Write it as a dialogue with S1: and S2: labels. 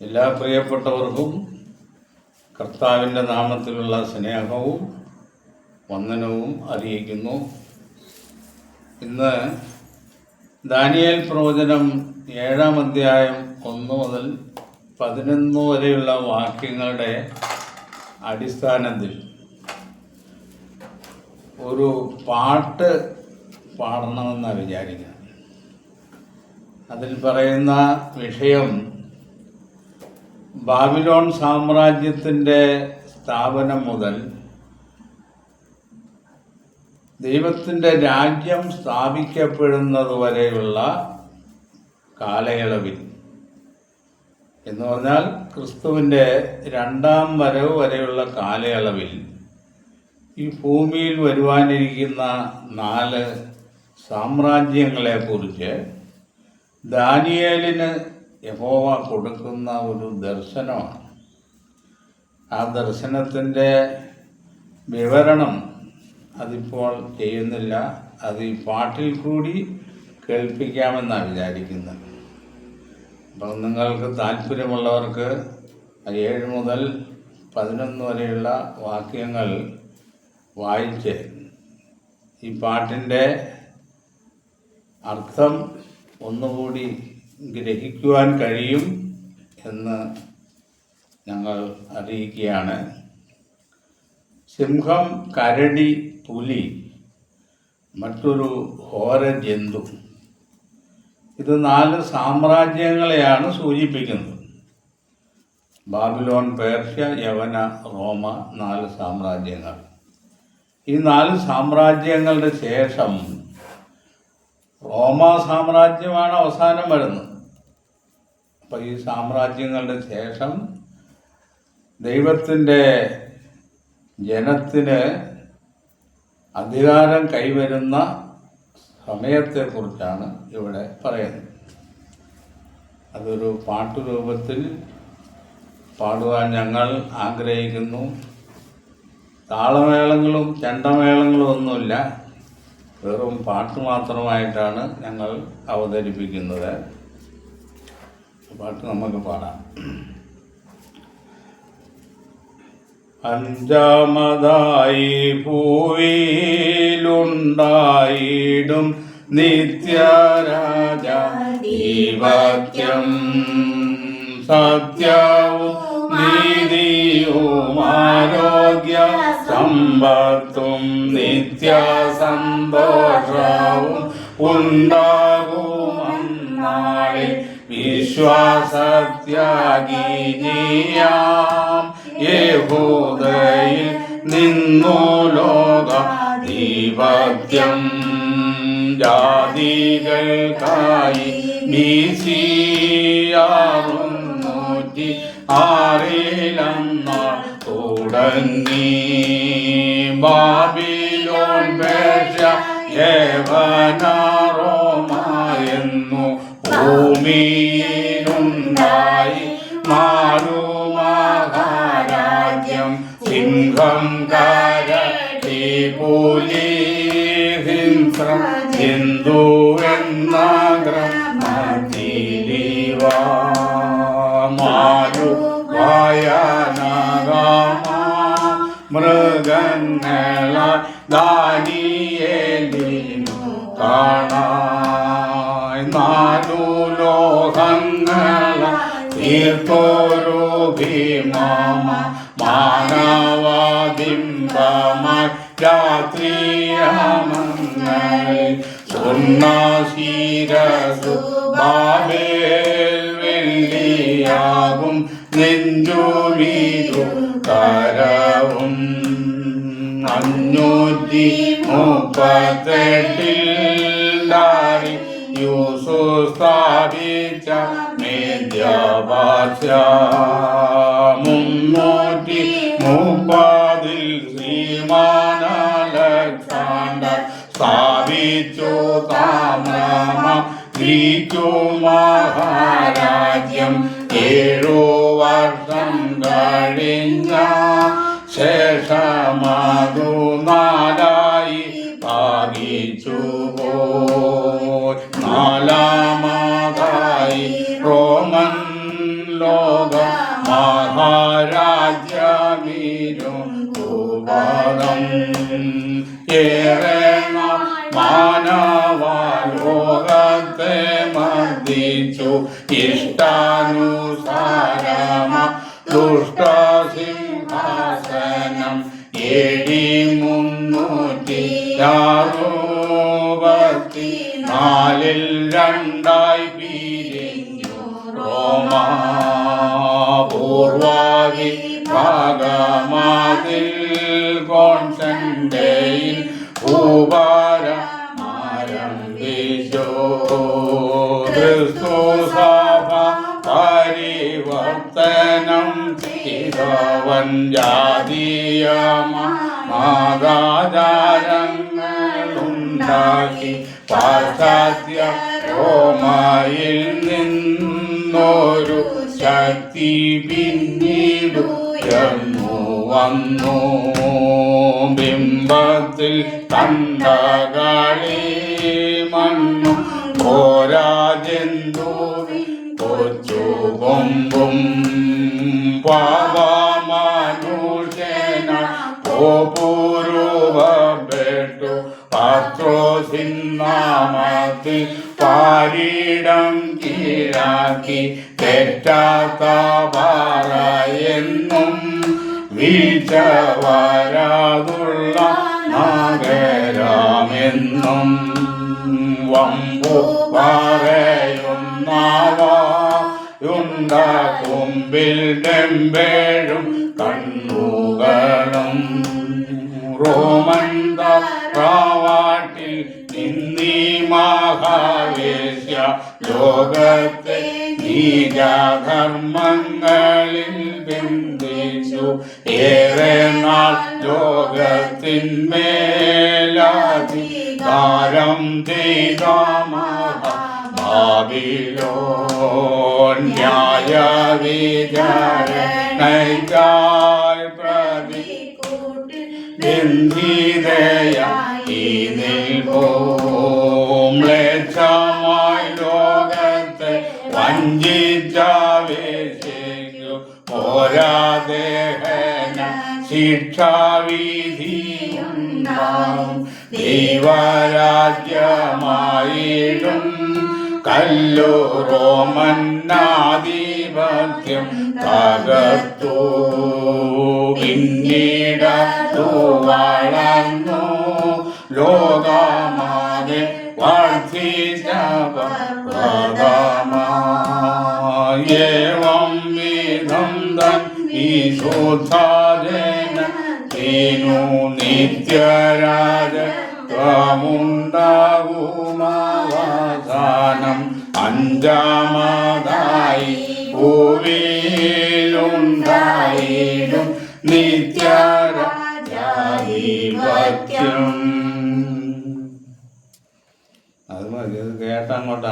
S1: എല്ലാ പ്രിയപ്പെട്ടവർക്കും കർത്താവിന്റെ നാമത്തിലുള്ള സ്നേഹവും വന്ദനവും അറിയിക്കുന്നു. ഇന്ന് ദാനിയേൽ പ്രവചനം ഏഴാം അധ്യായം ഒന്ന് മുതൽ പതിനൊന്ന് വരെയുള്ള വാക്യങ്ങളുടെ അടിസ്ഥാനത്തിൽ ഒരു പാട്ട് പാടണമെന്നാണ് വിചാരിക്കുന്നത്. അതിൽ പറയുന്ന വിഷയം ബാബിലോൺ സാമ്രാജ്യത്തിന്റെ സ്ഥാപനം മുതൽ ദൈവത്തിന്റെ രാജ്യം സ്ഥാപിക്കപ്പെടുന്നത് വരെയുള്ള കാലയളവിൽ. എന്ന് പറഞ്ഞാൽ ക്രിസ്തുവിന്റെ രണ്ടാം വരവ് വരെയുള്ള കാലയളവിൽ ഈ ഭൂമിയിൽ വരുവാനിരിക്കുന്ന നാല് സാമ്രാജ്യങ്ങളെക്കുറിച്ച് ദാനിയേലിന് യഹോവ കൊടുക്കുന്ന ഒരു ദർശനമാണ്. ആ ദർശനത്തിന്റെ വിവരണം അതിപ്പോൾ ചെയ്യുന്നില്ല. അത് ഈ പാട്ടിൽ കൂടി കേൾപ്പിക്കാമെന്നാണ് വിചാരിക്കുന്നത്. അപ്പം നിങ്ങൾക്ക് താല്പര്യമുള്ളവർക്ക് ഏഴ് മുതൽ പതിനൊന്ന് വരെയുള്ള വാക്യങ്ങൾ വായിച്ച് ഈ പാട്ടിന്റെ അർത്ഥം ഒന്നുകൂടി ഗ്രഹിക്കുവാൻ കഴിയും എന്ന് ഞങ്ങൾ അറിയിക്കുകയാണ്. സിംഹം കരടി പുലി മറ്റൊരു ഘോര ജന്തു ഇത് നാല് സാമ്രാജ്യങ്ങളെയാണ് സൂചിപ്പിക്കുന്നത്. ബാബിലോൺ പേർഷ്യ യവന റോമ നാല് സാമ്രാജ്യങ്ങൾ. ഈ നാല് സാമ്രാജ്യങ്ങളുടെ ശേഷം റോമ സാമ്രാജ്യമാണ് അവസാനം വരുന്നത്. അപ്പം ഈ സാമ്രാജ്യങ്ങളുടെ ശേഷം ദൈവത്തിന്റെ ജനത്തിന് അധികാരം കൈവരുന്ന സമയത്തെക്കുറിച്ചാണ് ഇവിടെ പറയുന്നത്. അതൊരു പാട്ടുരൂപത്തിൽ പാടുവാൻ ഞങ്ങൾ ആഗ്രഹിക്കുന്നു. താളമേളങ്ങളും ചണ്ടമേളങ്ങളും ഒന്നുമില്ല. വെറും പാട്ട് മാത്രമായിട്ടാണ് ഞങ്ങൾ അവതരിപ്പിക്കുന്നത്. പാട്ട് നമുക്ക് പാടാം. അഞ്ചാമതായി പൂവിയിലുണ്ടായിടും നിത്യരാജ ദീപത്യം സത്യവും നീതിയും ആരോഗ്യ സമ്പത്തും നിത്യ സന്തോഷവും ഉണ്ടാകുമെന്നാളിൽ വിശ്വാസത്യാഗീനിയാം. യഹൂദയിൽ നിന്നു ലോക ദീപത്യം ജാതികൾക്കായി ബിസിയാറുന്നൂറ്റി ആറിലെന്നാൾ തുടങ്ങി. ബാബി യവനാറോമായെന്നു ഭൂമിയിലുണ്ടായി മാറു മഹാരാജ്യം സിംഹം കരടി പുലി ഹിംസം ഹിന്ദു മൃഗങ്ങള ദാനിയേലിനു കാണായി. നാലു ലോകങ്ങള തീർത്തോരു ഭീമാമ മാനവാദിംബമായി രാത്രിയാമങ്ങളിൽ സ്വർണശീരസു ബാബേൽ വെള്ളിയാകും നെഞ്ചുമീതു കരവും അഞ്ഞൂറ്റി മുപ്പത്തെട്ടിൽ ഡാരി യൂസു സ്ഥാപിച്ച മേദ്യഭാഷ മുന്നൂറ്റി മുപ്പതിൽ ശ്രീമാൻ അലക്സാണ്ടർ സ്ഥാപിച്ചു താമ്രമ ഗ്രീക്കു മഹാരാജ്യം ഏഴു വർഷം കഴിഞ്ഞ മഹാരാജ്യമീരും ഭൂപദം. ഏറെ നാൾ മാനവലോകത്തെ മർദ്ദിച്ചു. ഇഷ്ടാനുസാരമ ദുഷ്ടസിംഹാസനം ഏടി മുന്നൂറ്റി നാലിൽ രണ്ടായി പൂർവാവി ഭാഗമാതിൽ ഭൂഭാരം ആരംഭിച്ചു ക്രിസ്തു സഭ പരിവർത്തനം ചെയ്തവൻ ജാതീയമാകാചാരങ്ങളുണ്ടാക്കി പാശ്ചാത്യ നിന്നൊരു ശക്തി പിന്നീടുയർന്നു വന്നു. ബിംബത്തിൽ കണ്ടകളി മണ്ണു പോരാജന്തുവിൻ കൊച്ചു കൊമ്പും പാവമാനുഷന പോപൂരുവപ്പെട്ടു പത്രോസിന്നാമത്തിൽ പാരിടം കീഴാക്കി തെറ്റാത്ത പാറയെന്നും വീഴ്ച വരാതുള്ള നഗരമെന്നും വമ്പു പറയുന്നവയുണ്ട കുമ്പിൽ ഡെമ്പേഴും കണ്ണുകളും. റോമണ്ട പ്രാവാട്ടിൽ നിന്നീ മഹാവേശ്യ ലോകത്തെ നീചധർമ്മങ്ങളിൽ ബിന്ദിച്ചു ഏറെ നാൾ ലോകത്തിന്മേലധികാരം ചെയ്ത മഹാഭാവിലോ ന്യായ വിചാരണയ്ക്കായി പ്രതി ബന്ധിതയായി നിൽക്കും ശിക്ഷാവിധിയുണ്ടാവും ദൈവരാജ്യമായിടും. കല്ലോ റോമന്നാധിപത്യം തകർത്തു. പിന്നീടു വളർന്നു. ലോകമാകെ വർദ്ധിച്ചേവം വിധം തൻ ഈശോധാരന തേനു നിത്യരാജ ത്വമുണ്ടാവുമാവാധാനം അഞ്ചാമതായി ഭൂവിയിലുണ്ടായിടും നിത്യരാജാധിപത്യം അത് മതി അത് കേട്ടങ്ങോട്ട്